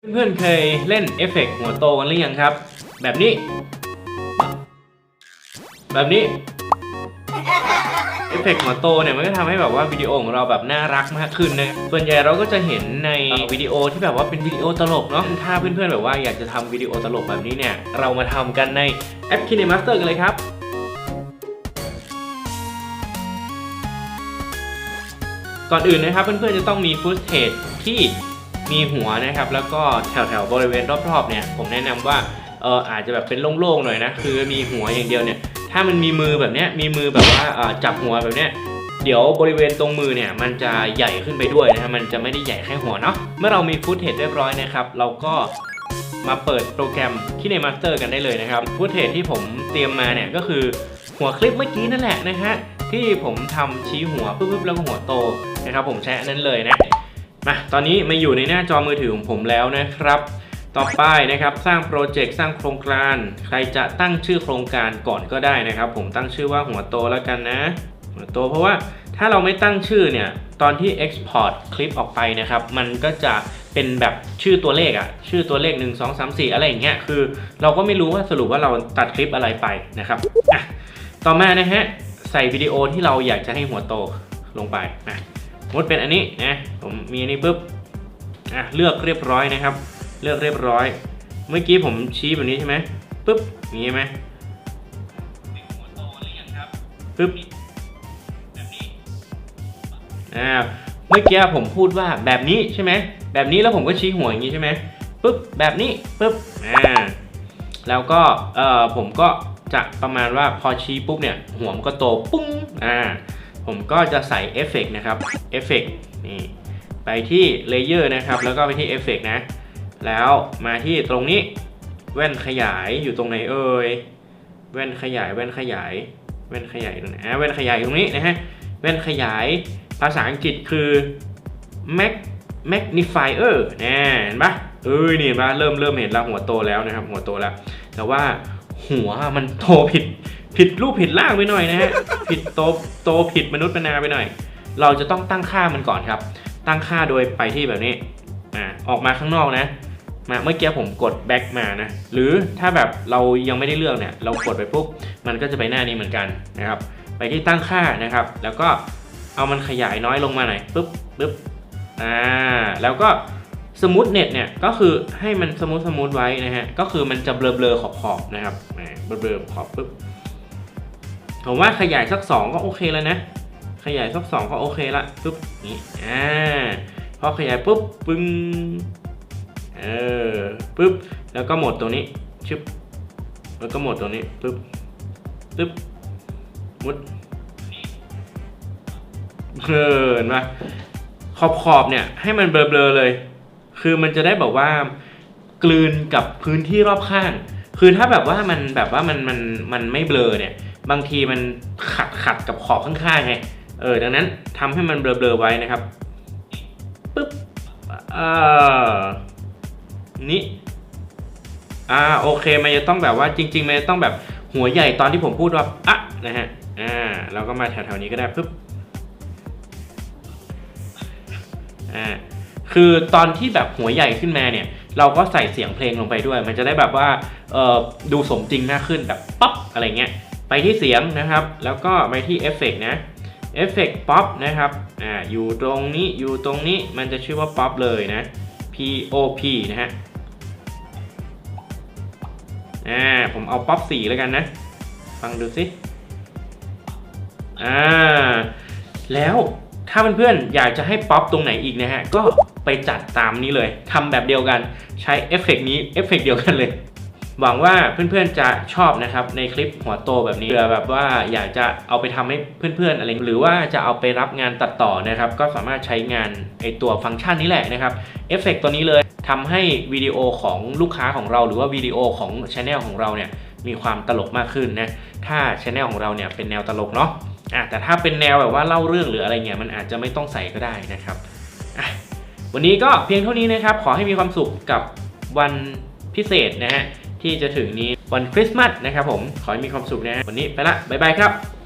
เพื่อนๆเคยเล่นเอฟเฟกต์หัวโตกันหรือยังครับ แบบนี้ แบบนี้เอฟเฟกต์หัวโตเนี่ยมันก็ทำให้แบบว่าวิดีโอของเราแบบน่ารักมากขึ้นนะส่วนใหญ่เราก็จะเห็นในวิดีโอที่แบบว่าเป็นวิดีโอตลกเนาะถ้าเพื่อนๆแบบว่าอยากจะทำวิดีโอตลกแบบนี้เนี่ย เรามาทำกันในแอป KineMaster กันเลยครับก่อนอื่นนะครับเพื่อนๆจะต้องมีฟุตเทจที่ มีหัวนะครับ แล้วก็แถวๆบริเวณรอบๆเนี่ยผมแนะนำว่าเอออาจจะแบบเป็นโล่งๆหน่อยนะคือมีหัวอย่างเดียวเนี่ยถ้ามันมีมือแบบเนี้ยมีมือแบบว่าจับหัวแบบเนี้ยเดี๋ยวบริเวณตรงมือเนี่ยมันจะใหญ่ขึ้นไปด้วยนะฮะมันจะไม่ได้ใหญ่แค่หัวเนาะเมื่อเรามีฟุตเทจเรียบร้อยนะครับ เราก็มาเปิดโปรแกรม KineMaster กันได้เลยนะครับฟุตเทจที่ผมเตรียมมาเนี่ยก็คือหัวคลิปเมื่อกี้นั่นแหละนะฮะที่ผมทำชี้หัวปุ๊บๆแล้วก็หัวโตนะครับผมใช้อันนั้นเลยนะ มาตอนนี้มาอยู่ในหน้าจอมือถือของผมแล้วนะครับ ต่อไปนะครับสร้างโปรเจกต์สร้างโครงการใครจะตั้งชื่อโครงการก่อนก็ได้นะครับ ผมตั้งชื่อว่าหัวโตแล้วกันนะ หัวโตเพราะว่าถ้าเราไม่ตั้งชื่อเนี่ยตอนที่ Export คลิปออกไปนะครับ มันก็จะเป็นแบบชื่อตัวเลขอะชื่อตัวเลข 1 2 3 4 อะไรอย่างเงี้ยคือ เราก็ไม่รู้ว่าสรุปว่าเราตัดคลิปอะไรไปนะครับต่อมานะฮะใส่วิดีโอที่เราอยากจะให้หัวโตลงไปนะ มมติเป็นอันนี้นะผมมีอันนี้ปุ๊บอะเลือกเรียบร้อยนะครับ เลือกเรียบร้อย เมื่อกี้ผมชี้แบบนี้ใช่ไหมปุ๊บอย่างนี้ไหมปุ๊บอ่าเมื่อกี้ผมพูดว่าแบบนี้ใช่ไหมแบบนี้แล้วผมก็ชี้หัวอย่างนี้ใช่ไหมปุ๊บแบบนี้ปุ๊บอ่าแล้วก็เอ่อผมก็จะประมาณว่าพอชี้ปุ๊บเนี่ยหัวมันก็โตปุ้งอ่า ผมก็จะใส่เอฟเฟกต์นะครับเอฟเฟกต์นี่ไปที่เลเยอร์นะครับ แล้วก็ไปที่เอฟเฟกต์นะ แล้วมาที่ตรงนี้แว่นขยายอยู่ตรงไหนเอ่ยแว่นขยายแว่นขยาย แว่นขยายตรงไหนอะแว่นขยายตรงนี้นะฮะแว่นขยายภาษาอังกฤษคือ mag magnifier นะเห็นปะเอ้ยนี่เห็นปะเริ่มเริ่มเห็นแล้วหัวโตแล้วนะครับ หัวโตแล้ว แต่ว่าหัวมันโตผิด ผิดรูปผิดร่างไปหน่อยนะฮะ ผิดโตโตผิดมนุษย์ปนาไปหน่อย เราจะต้องตั้งค่ามันก่อนครับ ตั้งค่าโดยไปที่แบบนี้อ่าออกมาข้างนอกนะ มาเมื่อกี้ผมกด back มานะ หรือถ้าแบบเรายังไม่ได้เลือกเนี่ย เรากดไปปุ๊บ มันก็จะไปหน้านี้เหมือนกันนะครับ ไปที่ตั้งค่านะครับ แล้วก็เอามันขยายน้อยลงมาหน่อยปุ๊บปุ๊บอ่า แล้วก็สมูทเน็ตเนี่ยก็คือให้มันสมูทสมูทไว้นะฮะ ก็คือมันจะเบลอเบลอขอบขอบนะครับเบลอเบลอขอบปุ๊บ ผมว่าขยายสักสองก็โอเคแล้วนะ ขยายสักสองก็โอเคละปุ๊บนี่อ่าพอขยายปุ๊บปึ้งเออปุ๊บแล้วก็หมดตรงนี้ชึบแล้วก็หมดตรงนี้ปุ๊บปุ๊บมุดเออเห็นปะขอบขอบเนี่ยให้มันเบลอๆเลย คือมันจะได้แบบว่ากลืนกับพื้นที่รอบข้าง คือถ้าแบบว่ามันแบบว่ามันมันมันไม่เบลอเนี่ย บางทีมันขัดขัดกับขอบข้างๆไง เออ ดังนั้นทำให้มันเบลอๆไว้นะครับ ปึ๊บอ่านี่ อ่า โอเค มันจะต้องแบบว่าจริง ๆ มันจะต้องแบบหัวใหญ่ตอนที่ผมพูดว่าอะนะฮะ อ่า เราก็มาแถวๆนี้ก็ได้ปึ๊บ อ่า คือตอนที่แบบหัวใหญ่ขึ้นมาเนี่ย เราก็ใส่เสียงเพลงลงไปด้วย มันจะได้แบบว่า เอ่อ ดูสมจริงมากขึ้นแบบป๊อปอะไรเงี้ย ไปที่เสียงนะครับ แล้วก็ไปที่เอฟเฟกนะเอฟเฟกป๊อปนะครับอ่าอยู่ตรงนี้อยู่ตรงนี้มันจะชื่อว่าป๊อปเลยนะ P O P นะฮะอ่าผมเอาป๊อปสี่แล้วกันนะ ฟังดูสิอ่าแล้วถ้าเพื่อนๆอยากจะให้ป๊อปตรงไหนอีกนะฮะ ก็ไปจัดตามนี้เลยทำแบบเดียวกันใช้เอฟเฟกนี้เอฟเฟกเดียวกันเลย หวังว่าเพื่อนๆจะชอบนะครับในคลิปหัวโตแบบนี้เผื่อแบบว่าอยากจะเอาไปทำให้เพื่อนๆอะไรหรือว่าจะเอาไปรับงานตัดต่อนะครับก็สามารถใช้งานไอตัวฟังก์ชันนี้แหละนะครับเอฟเฟกตัวนี้เลยทำให้วิดีโอของลูกค้าของเรา หรือว่าวิดีโอของช anel ของเราเนี่ยมีความตลกมากขึ้นนะถ้าช anel ของเราเนี่ยเป็นแนวตลกเนาะอะแต่ถ้าเป็นแนวแบบว่าเล่าเรื่องหรืออะไรเงี้ยมันอาจจะไม่ต้องใส่ก็ได้นะครับอะวันนี้ก็เพียงเท่านี้นะครับ ขอให้มีความสุขกับวันพิเศษนะฮะ ที่จะถึงนี้วันคริสต์มาสนะครับผม ขอให้มีความสุขนะวันนี้ไปละ บ๊ายบายครับ